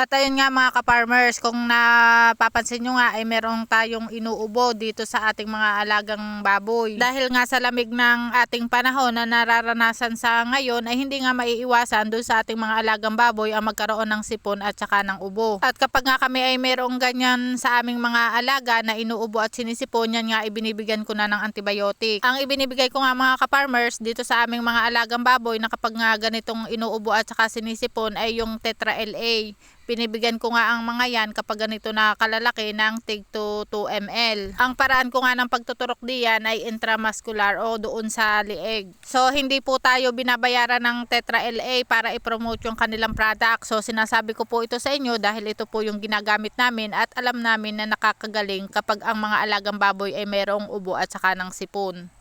At ayun nga mga ka-farmers, kung napapansin nyo nga ay merong tayong inuubo dito sa ating mga alagang baboy. Dahil nga sa lamig ng ating panahon na nararanasan sa ngayon ay hindi nga maiiwasan doon sa ating mga alagang baboy ang magkaroon ng sipon at saka ng ubo. At kapag nga kami ay merong ganyan sa aming mga alaga na inuubo at sinisipon, yan nga ibinibigyan ko na ng antibiotic. Ang ibinibigay ko nga mga ka-farmers dito sa aming mga alagang baboy na kapag nga ganitong inuubo at saka sinisipon ay yung Tetra LA binibigyan ko nga ang mga yan kapag ganito na kalalaki ng tig to 2 ml. Ang paraan ko nga ng pagtuturok diyan ay intramuscular o doon sa lieg. So hindi po tayo binabayaran ng Tetra LA para i-promote yung kanilang product. So sinasabi ko po ito sa inyo dahil ito po yung ginagamit namin at alam namin na nakakagaling kapag ang mga alagang baboy ay merong ubo at saka ng sipon.